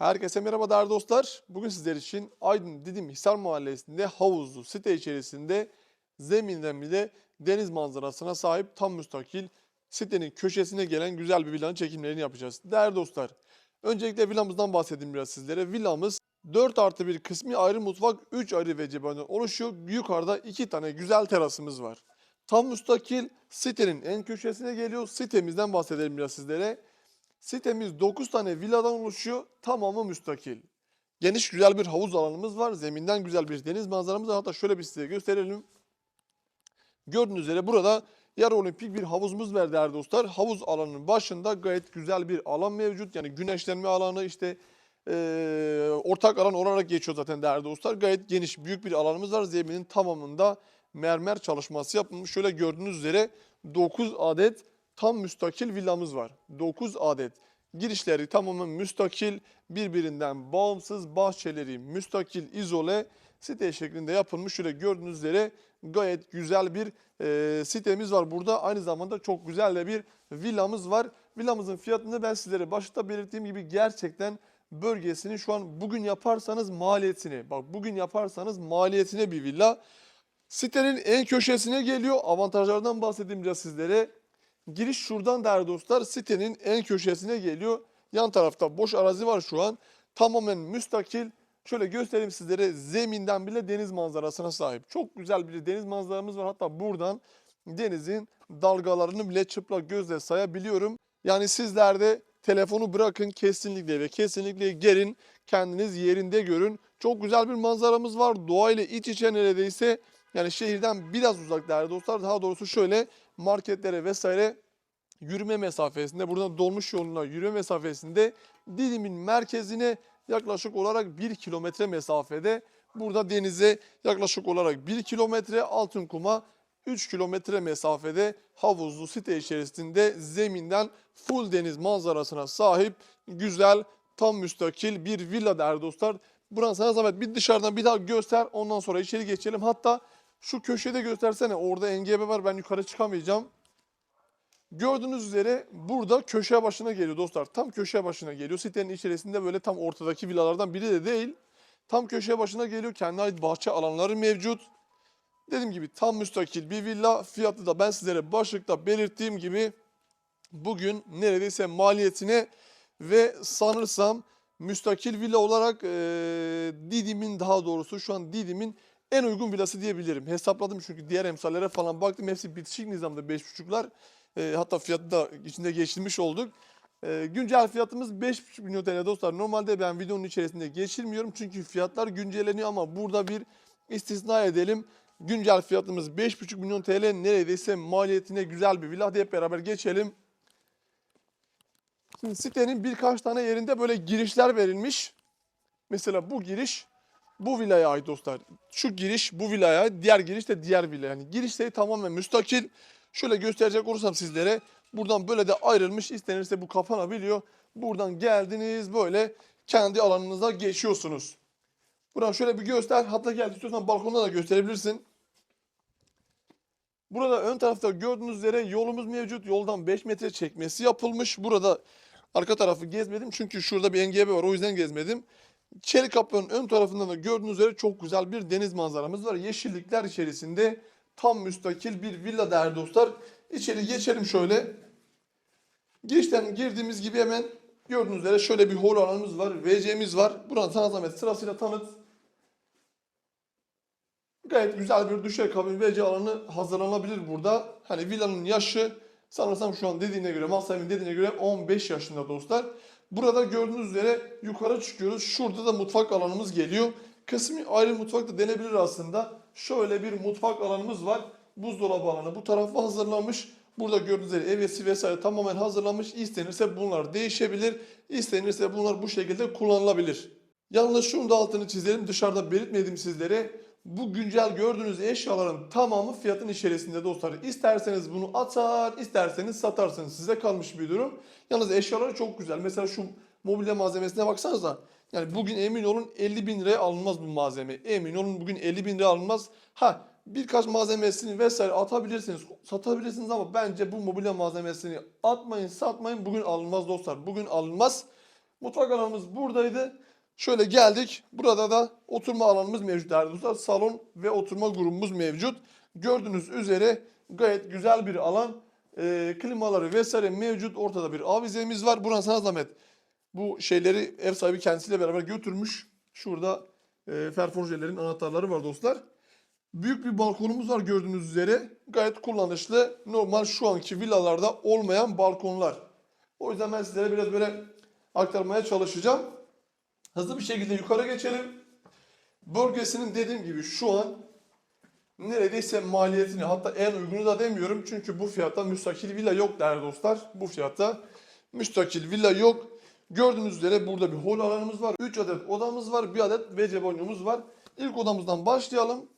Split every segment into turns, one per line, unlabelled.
Herkese merhaba değerli dostlar. Bugün sizler için Aydın Didim Hisar Mahallesi'nde havuzlu site içerisinde zeminden bile deniz manzarasına sahip tam müstakil sitenin köşesine gelen güzel bir villanın çekimlerini yapacağız. Değerli dostlar, öncelikle villamızdan bahsedeyim biraz sizlere. Villamız 4 artı 1 kısmi ayrı mutfak, 3 ayrı vecibehaneden oluşuyor. Yukarıda 2 tane güzel terasımız var. Tam müstakil sitenin en köşesine geliyor. Sitemizden bahsedelim biraz sizlere. Sitemiz 9 tane villadan oluşuyor. Tamamı müstakil. Geniş güzel bir havuz alanımız var. Zeminden güzel bir deniz manzaramız var. Hatta şöyle bir size gösterelim. Gördüğünüz üzere burada yarı olimpik bir havuzumuz var değerli dostlar. Havuz alanının başında gayet güzel bir alan mevcut. Yani güneşlenme alanı işte eee, ortak alan olarak geçiyor zaten değerli dostlar. Gayet geniş büyük bir alanımız var. Zeminin tamamında mermer çalışması yapılmış. Şöyle gördüğünüz üzere 9 adet tam müstakil villamız var. 9 adet. Girişleri tamamen müstakil, birbirinden bağımsız, bahçeleri müstakil, izole site şeklinde yapılmış. Şöyle gördüğünüz üzere gayet güzel bir e, sitemiz var burada. Aynı zamanda çok güzel de bir villamız var. Villamızın fiyatını ben sizlere başta belirttiğim gibi gerçekten bölgesini şu an bugün yaparsanız maliyetini, bak bugün yaparsanız maliyetine bir villa. Sitenin en köşesine geliyor. Avantajlardan bahsedeyim sizlere. Giriş şuradan değerli dostlar. Sitenin en köşesine geliyor. Yan tarafta boş arazi var şu an. Tamamen müstakil. Şöyle göstereyim sizlere. Zeminden bile deniz manzarasına sahip. Çok güzel bir deniz manzaramız var. Hatta buradan denizin dalgalarını bile çıplak gözle sayabiliyorum. Yani sizler de telefonu bırakın kesinlikle ve kesinlikle gelin kendiniz yerinde görün. Çok güzel bir manzaramız var. Doğayla iç içe neredeyse yani şehirden biraz uzak değerli dostlar. Daha doğrusu şöyle marketlere vesaire yürüme mesafesinde, buradan dolmuş yoluna yürüme mesafesinde Didim'in merkezine yaklaşık olarak 1 kilometre mesafede. Burada denize yaklaşık olarak 1 kilometre, Altınkum'a 3 kilometre mesafede havuzlu site içerisinde zeminden full deniz manzarasına sahip güzel tam müstakil bir villa değerli dostlar. Buran sana zahmet bir dışarıdan bir daha göster ondan sonra içeri geçelim. Hatta şu köşede göstersene orada engebe var ben yukarı çıkamayacağım. Gördüğünüz üzere burada köşe başına geliyor dostlar. Tam köşe başına geliyor. Sitenin içerisinde böyle tam ortadaki villalardan biri de değil. Tam köşe başına geliyor. Kendine ait bahçe alanları mevcut. Dediğim gibi tam müstakil bir villa. Fiyatı da ben sizlere başlıkta belirttiğim gibi bugün neredeyse maliyetine ve sanırsam müstakil villa olarak eee Didim'in daha doğrusu şu an Didim'in en uygun villası diyebilirim. Hesapladım çünkü diğer emsallere falan baktım. Hepsi bitişik nizamda 5.5'lar. Eee, hatta fiyatı da içinde geçirmiş olduk. Eee, güncel fiyatımız 5.5 milyon TL dostlar. Normalde ben videonun içerisinde geçirmiyorum çünkü fiyatlar güncelleniyor ama burada bir istisna edelim. Güncel fiyatımız 5.5 milyon TL neredeyse maliyetine güzel bir villa. Hadi hep beraber geçelim. Şimdi sitenin birkaç tane yerinde böyle girişler verilmiş. Mesela bu giriş bu villaya ait dostlar. Şu giriş bu villaya diğer giriş de diğer villa. Yani girişleri tamamen müstakil. Şöyle gösterecek olursam sizlere buradan böyle de ayrılmış. İstenirse bu kapanabiliyor. Buradan geldiniz böyle kendi alanınıza geçiyorsunuz. Buradan şöyle bir göster. Hatta gel istiyorsan balkonda da gösterebilirsin. Burada ön tarafta gördüğünüz üzere yolumuz mevcut. Yoldan 5 metre çekmesi yapılmış. Burada arka tarafı gezmedim çünkü şurada bir engebe var o yüzden gezmedim. Çelik kapının ön tarafından da gördüğünüz üzere çok güzel bir deniz manzaramız var. Yeşillikler içerisinde tam müstakil bir villa değerli dostlar. İçeri geçelim şöyle. Girişten girdiğimiz gibi hemen gördüğünüz üzere şöyle bir hol alanımız var. WC'miz var. Buradan sana zahmet sırasıyla tanıt. Gayet güzel bir düşey kabin WC alanı hazırlanabilir burada. Hani villanın yaşı sanırsam şu an dediğine göre, mal sahibinin dediğine göre 15 yaşında dostlar. Burada gördüğünüz üzere yukarı çıkıyoruz. Şurada da mutfak alanımız geliyor. Kısmi ayrı mutfak da denebilir aslında. Şöyle bir mutfak alanımız var. Buzdolabı alanı bu tarafa hazırlanmış. Burada gördüğünüz üzere evyesi vesaire tamamen hazırlanmış. İstenirse bunlar değişebilir. İstenirse bunlar bu şekilde kullanılabilir. Yalnız şunu da altını çizelim. Dışarıda belirtmedim sizlere. Bu güncel gördüğünüz eşyaların tamamı fiyatın içerisinde dostlar. İsterseniz bunu atar, isterseniz satarsınız. Size kalmış bir durum. Yalnız eşyaları çok güzel. Mesela şu mobilya malzemesine baksanıza. Yani bugün emin olun 50 bin liraya alınmaz bu malzeme. Emin olun bugün 50 bin liraya alınmaz. Ha birkaç malzemesini vesaire atabilirsiniz, satabilirsiniz ama bence bu mobilya malzemesini atmayın, satmayın. Bugün alınmaz dostlar. Bugün alınmaz. Mutfak alanımız buradaydı. Şöyle geldik. Burada da oturma alanımız mevcut değerli dostlar. Salon ve oturma grubumuz mevcut. Gördüğünüz üzere gayet güzel bir alan. Ee, klimaları vesaire mevcut. Ortada bir avizemiz var. Buna sana. Bu şeyleri ev sahibi kendisiyle beraber götürmüş. Şurada e, ferforjelerin anahtarları var dostlar. Büyük bir balkonumuz var gördüğünüz üzere. Gayet kullanışlı. Normal şu anki villalarda olmayan balkonlar. O yüzden ben sizlere biraz böyle aktarmaya çalışacağım. Hızlı bir şekilde yukarı geçelim. Bölgesinin dediğim gibi şu an neredeyse maliyetini hatta en uygunu da demiyorum. Çünkü bu fiyatta müstakil villa yok değerli dostlar. Bu fiyatta müstakil villa yok. Gördüğünüz üzere burada bir hol alanımız var. 3 adet odamız var. Bir adet WC banyomuz var. İlk odamızdan başlayalım.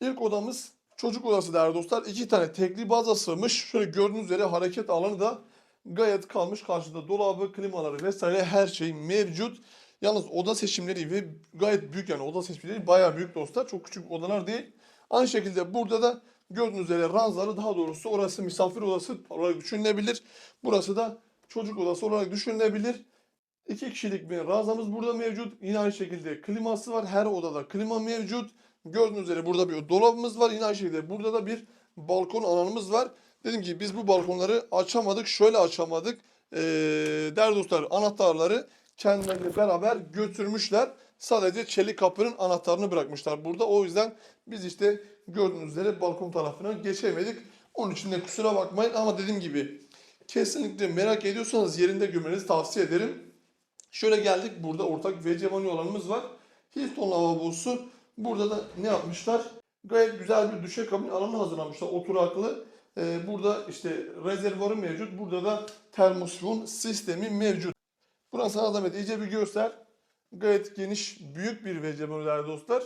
İlk odamız çocuk odası değerli dostlar. İki tane tekli baza sığmış. Şöyle gördüğünüz üzere hareket alanı da gayet kalmış. Karşıda dolabı, klimaları vesaire her şey mevcut. Yalnız oda seçimleri ve gayet büyük yani oda seçimleri bayağı büyük dostlar. Çok küçük odalar değil. Aynı şekilde burada da gördüğünüz üzere ranzalı daha doğrusu orası misafir odası olarak düşünülebilir. Burası da çocuk odası olarak düşünülebilir. İki kişilik bir ranzamız burada mevcut. Yine aynı şekilde kliması var. Her odada klima mevcut. Gördüğünüz üzere burada bir dolabımız var. Yine aynı şekilde burada da bir balkon alanımız var. Dedim ki biz bu balkonları açamadık. Şöyle açamadık. Ee, değerli dostlar anahtarları kendileriyle beraber götürmüşler. Sadece çelik kapının anahtarını bırakmışlar burada. O yüzden biz işte gördüğünüz üzere balkon tarafına geçemedik. Onun için de kusura bakmayın ama dediğim gibi kesinlikle merak ediyorsanız yerinde görmenizi tavsiye ederim. Şöyle geldik. Burada ortak WC banyo alanımız var. Hilton lavabosu. Burada da ne yapmışlar? Gayet güzel bir duşakabin alanı hazırlamışlar. Oturaklı. Ee, burada işte rezervuarı mevcut. Burada da termosifon sistemi mevcut. Burası sana zahmet iyice bir göster. Gayet geniş, büyük bir banyo değerli dostlar.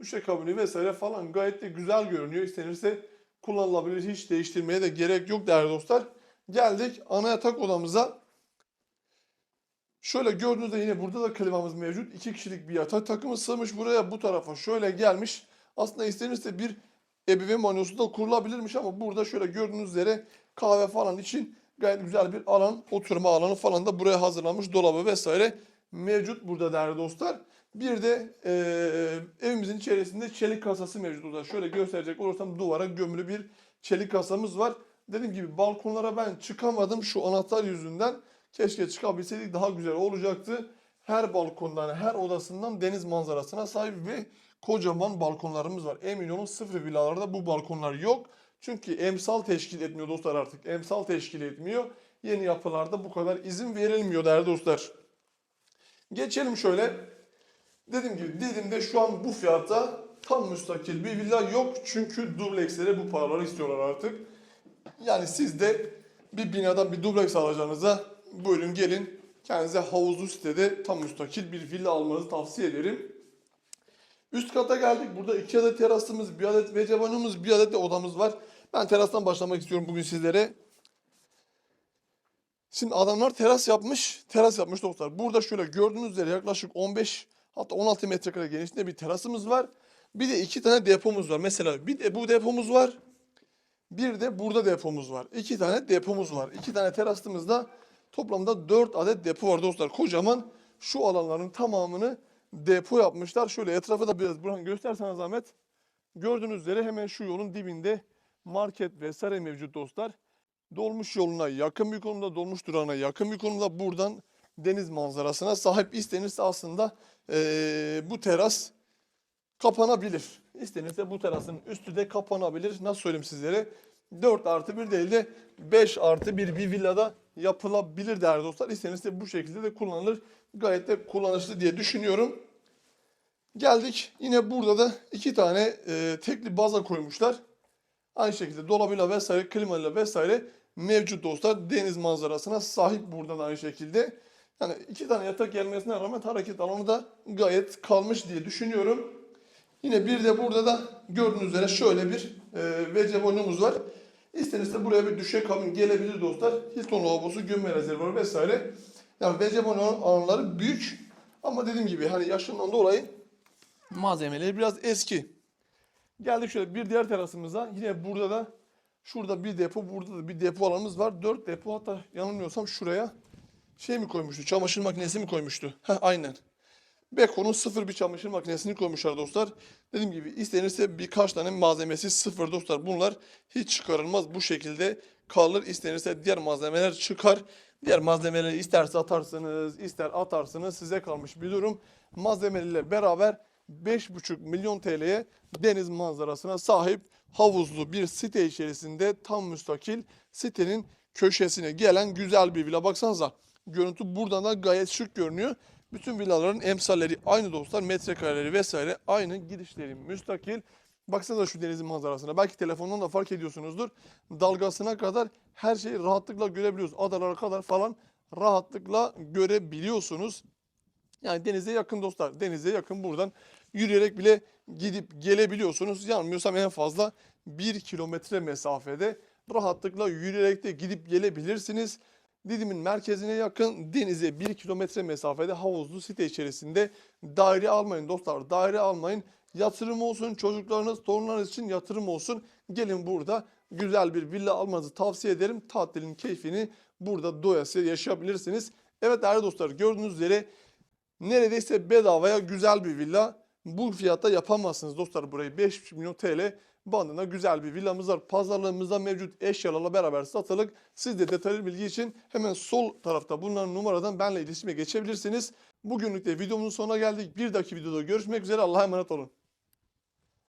Duşakabini vesaire falan gayet de güzel görünüyor. İstenirse kullanılabilir. Hiç değiştirmeye de gerek yok değerli dostlar. Geldik ana yatak odamıza. Şöyle gördüğünüzde yine burada da klimamız mevcut. İki kişilik bir yatak takımı sığmış buraya. Bu tarafa şöyle gelmiş. Aslında istenirse bir ebeveyn banyosu da kurulabilirmiş ama burada şöyle gördüğünüz üzere kahve falan için gayet güzel bir alan, oturma alanı falan da buraya hazırlanmış. Dolabı vesaire mevcut burada değerli dostlar. Bir de eee, evimizin içerisinde çelik kasası mevcut burada. Şöyle gösterecek olursam duvara gömülü bir çelik kasamız var. Dediğim gibi balkonlara ben çıkamadım şu anahtar yüzünden. Keşke çıkabilseydik daha güzel olacaktı. Her balkondan, her odasından deniz manzarasına sahip ve kocaman balkonlarımız var. Emin olun sıfır villalarda bu balkonlar yok. Çünkü emsal teşkil etmiyor dostlar artık. Emsal teşkil etmiyor. Yeni yapılarda bu kadar izin verilmiyor değerli dostlar. Geçelim şöyle. Dediğim gibi Didim'de şu an bu fiyata tam müstakil bir villa yok. Çünkü dublekslere bu paraları istiyorlar artık. Yani siz de bir binadan bir dubleks alacağınıza buyurun gelin. Kendinize havuzlu sitede tam müstakil bir villa almanızı tavsiye ederim. Üst kata geldik. Burada iki adet terasımız, bir adet WC banyomuz, bir adet de odamız var. Ben terastan başlamak istiyorum bugün sizlere. Şimdi adamlar teras yapmış, teras yapmış dostlar. Burada şöyle gördüğünüz üzere yaklaşık 15 hatta 16 metrekare genişliğinde bir terasımız var. Bir de iki tane depomuz var. Mesela bir de bu depomuz var. Bir de burada depomuz var. İki tane depomuz var. İki tane terasımızda toplamda 4 adet depo var dostlar. Kocaman şu alanların tamamını depo yapmışlar. Şöyle etrafı da biraz buradan gösterseniz zahmet. Gördüğünüz üzere hemen şu yolun dibinde market vesaire mevcut dostlar. Dolmuş yoluna yakın bir konumda, dolmuş durağına yakın bir konumda buradan deniz manzarasına sahip istenirse aslında eee, bu teras kapanabilir. İstenirse bu terasın üstü de kapanabilir. Nasıl söyleyeyim sizlere? 4 artı 1 değil de 5 artı 1 bir villada yapılabilir değerli dostlar. İstenirse bu şekilde de kullanılır. Gayet de kullanışlı diye düşünüyorum. Geldik. Yine burada da iki tane e, tekli baza koymuşlar. Aynı şekilde dolabıyla vesaire, klimayla vesaire mevcut dostlar. Deniz manzarasına sahip burada da aynı şekilde. Yani iki tane yatak gelmesine rağmen hareket alanı da gayet kalmış diye düşünüyorum. Yine bir de burada da gördüğünüz üzere şöyle bir e, banyomuz var. İstenirse buraya bir düşekabin gelebilir dostlar. Hilton lavabosu, gömme rezervuarı vesaire. Yani banyo alanları büyük. Ama dediğim gibi hani yaşından dolayı malzemeleri biraz eski. Geldik şöyle bir diğer terasımıza. Yine burada da Şurada bir depo, burada da bir depo alanımız var. Dört depo hatta yanılmıyorsam şuraya şey mi koymuştu? Çamaşır makinesi mi koymuştu? Heh, aynen. Beko'nun sıfır bir çamaşır makinesini koymuşlar dostlar. Dediğim gibi istenirse birkaç tane malzemesi sıfır dostlar. Bunlar hiç çıkarılmaz. Bu şekilde kalır. İstenirse diğer malzemeler çıkar. Diğer malzemeleri isterse atarsınız, ister atarsınız. Size kalmış bir durum. Malzemeleriyle beraber 5,5 milyon TL'ye deniz manzarasına sahip havuzlu bir site içerisinde tam müstakil sitenin köşesine gelen güzel bir villa. Baksanıza görüntü buradan da gayet şık görünüyor. Bütün villaların emsalleri aynı dostlar. Metrekareleri vesaire aynı. Girişleri müstakil. Baksanıza şu denizin manzarasına. Belki telefondan da fark ediyorsunuzdur. Dalgasına kadar her şeyi rahatlıkla görebiliyoruz. Adalara kadar falan rahatlıkla görebiliyorsunuz. Yani denize yakın dostlar. Denize yakın buradan yürüyerek bile gidip gelebiliyorsunuz. Yanılmıyorsam en fazla 1 kilometre mesafede rahatlıkla yürüyerek de gidip gelebilirsiniz. Didim'in merkezine yakın denize 1 kilometre mesafede havuzlu site içerisinde daire almayın dostlar. Daire almayın. Yatırım olsun çocuklarınız, torunlarınız için yatırım olsun. Gelin burada güzel bir villa almanızı tavsiye ederim. Tatilin keyfini burada doyasıya yaşayabilirsiniz. Evet değerli dostlar gördüğünüz üzere neredeyse bedavaya güzel bir villa. Bu fiyata yapamazsınız dostlar burayı. 5 milyon TL bandına güzel bir villamız var. Pazarlığımızda mevcut eşyalarla beraber satılık. Siz de detaylı bilgi için hemen sol tarafta bulunan numaradan benimle iletişime geçebilirsiniz. Bugünlük de videomuzun sonuna geldik. Bir dahaki videoda görüşmek üzere. Allah'a emanet olun.